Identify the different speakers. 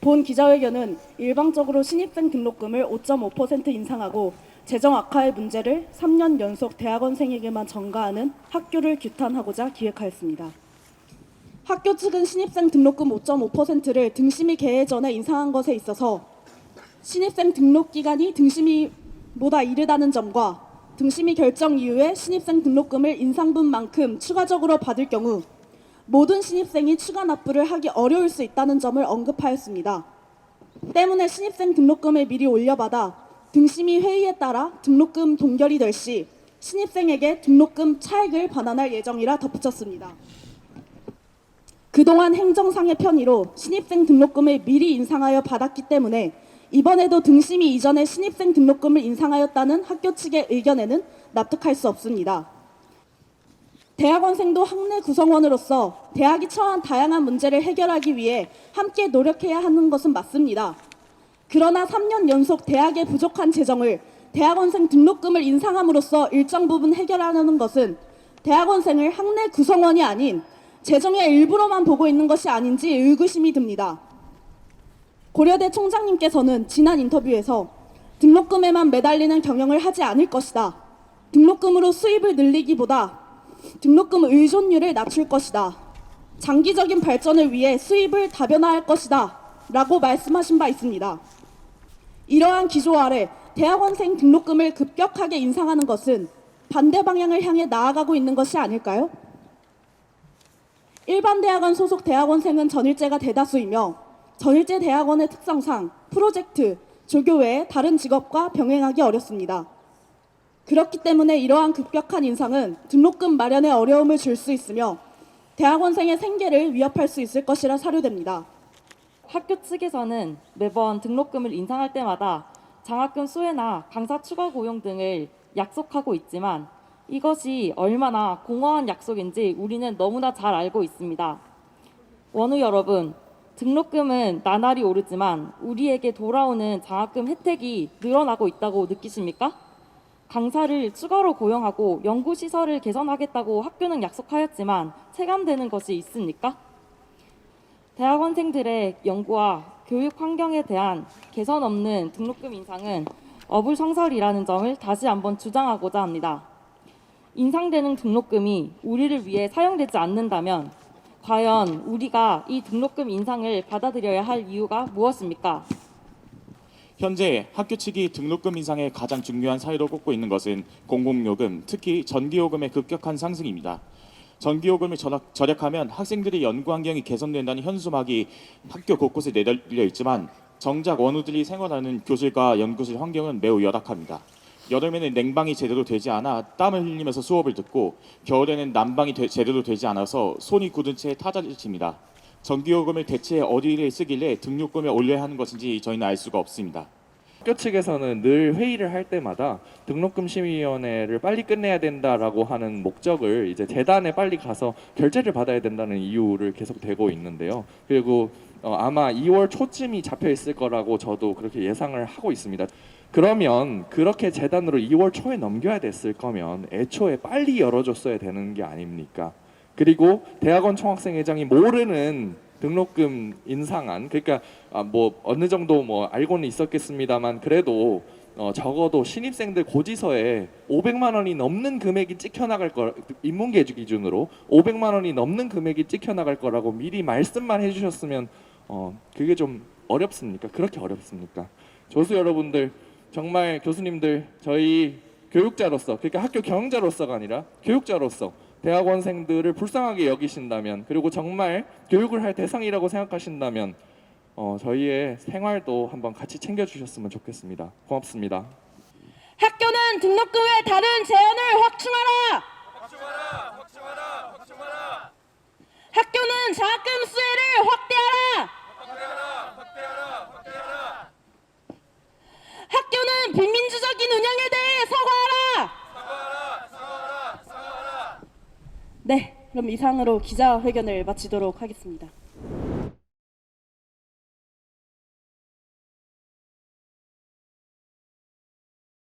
Speaker 1: 본 기자회견은 일방적으로 신입생 등록금을 5.5% 인상하고 재정 악화의 문제를 3년 연속 대학원생에게만 전가하는 학교를 규탄하고자 기획하였습니다. 학교 측은 신입생 등록금 5.5%를 등심이 개회 전에 인상한 것에 있어서 신입생 등록 기간이 등심이보다 이르다는 점과 등심이 결정 이후에 신입생 등록금을 인상분만큼 추가적으로 받을 경우 모든 신입생이 추가 납부를 하기 어려울 수 있다는 점을 언급하였습니다. 때문에 신입생 등록금을 미리 올려받아 등심이 회의에 따라 등록금 동결이 될 시 신입생에게 등록금 차액을 반환할 예정이라 덧붙였습니다. 그동안 행정상의 편의로 신입생 등록금을 미리 인상하여 받았기 때문에 이번에도 등심이 이전에 신입생 등록금을 인상하였다는 학교 측의 의견에는 납득할 수 없습니다. 대학원생도 학내 구성원으로서 대학이 처한 다양한 문제를 해결하기 위해 함께 노력해야 하는 것은 맞습니다. 그러나 3년 연속 대학의 부족한 재정을 대학원생 등록금을 인상함으로써 일정 부분 해결하려는 것은 대학원생을 학내 구성원이 아닌 재정의 일부로만 보고 있는 것이 아닌지 의구심이 듭니다. 고려대 총장님께서는 지난 인터뷰에서 등록금에만 매달리는 경영을 하지 않을 것이다. 등록금으로 수입을 늘리기보다 등록금 의존율을 낮출 것이다. 장기적인 발전을 위해 수입을 다변화할 것이다. 라고 말씀하신 바 있습니다. 이러한 기조 아래 대학원생 등록금을 급격하게 인상하는 것은 반대 방향을 향해 나아가고 있는 것이 아닐까요? 일반 대학원 소속 대학원생은 전일제가 대다수이며 전일제 대학원의 특성상 프로젝트, 조교 외에 다른 직업과 병행하기 어렵습니다. 그렇기 때문에 이러한 급격한 인상은 등록금 마련에 어려움을 줄 수 있으며 대학원생의 생계를 위협할 수 있을 것이라 사료됩니다.
Speaker 2: 학교 측에서는 매번 등록금을 인상할 때마다 장학금 수혜나 강사 추가 고용 등을 약속하고 있지만 이것이 얼마나 공허한 약속인지 우리는 너무나 잘 알고 있습니다. 원우 여러분, 등록금은 나날이 오르지만 우리에게 돌아오는 장학금 혜택이 늘어나고 있다고 느끼십니까? 강사를 추가로 고용하고 연구시설을 개선하겠다고 학교는 약속하였지만 체감되는 것이 있습니까? 대학원생들의 연구와 교육 환경에 대한 개선 없는 등록금 인상은 어불성설이라는 점을 다시 한번 주장하고자 합니다. 인상되는 등록금이 우리를 위해 사용되지 않는다면 과연 우리가 이 등록금 인상을 받아들여야 할 이유가 무엇입니까?
Speaker 3: 현재 학교 측이 등록금 인상에 가장 중요한 사유로 꼽고 있는 것은 공공요금, 특히 전기요금의 급격한 상승입니다. 전기요금을 절약- 절약하면 학생들의 연구 환경이 개선된다는 현수막이 학교 곳곳에 내달려 있지만 정작 원우들이 생활하는 교실과 연구실 환경은 매우 열악합니다. 여름에는 냉방이 제대로 되지 않아 땀을 흘리면서 수업을 듣고 겨울에는 난방이 되- 제대로 되지 않아서 손이 굳은 채 타자를 칩니다. 전기요금을 대체 어디에 쓰길래 등록금을 올려야 하는 것인지 저희는 알 수가 없습니다.
Speaker 4: 학교 측에서는 늘 회의를 할 때마다 등록금 심의위원회를 빨리 끝내야 된다라고 하는 목적을 이제 재단에 빨리 가서 결제를 받아야 된다는 이유를 계속 대고 있는데요. 그리고 어, 아마 2월 초쯤이 잡혀 있을 거라고 저도 그렇게 예상을 하고 있습니다. 그러면 그렇게 재단으로 2월 초에 넘겨야 됐을 거면 애초에 빨리 열어줬어야 되는 게 아닙니까? 그리고 대학원 총학생회장이 모르는 등록금 인상안 그러니까 아, 뭐 어느 정도 뭐 알고는 있었겠습니다만 그래도 어, 적어도 신입생들 고지서에 500만 원이 넘는 금액이 찍혀 나갈 거 인문계 기준으로 500만 원이 넘는 금액이 찍혀 나갈 거라고 미리 말씀만 해주셨으면 어 그게 좀 어렵습니까? 그렇게 어렵습니까? 조수 여러분들 정말 교수님들 저희 교육자로서 그러니까 학교 경영자로서가 아니라 교육자로서 대학원생들을 불쌍하게 여기신다면 그리고 정말 교육을 할 대상이라고 생각하신다면 어, 저희의 생활도 한번 같이 챙겨주셨으면 좋겠습니다. 고맙습니다.
Speaker 1: 학교는 등록금의 다른 제한을 확충하라. 학교는 장학금 수혜를 확대하라. 학교는 비민주적인 운영에 대해 그럼 이상으로 기자회견을 마치도록 하겠습니다.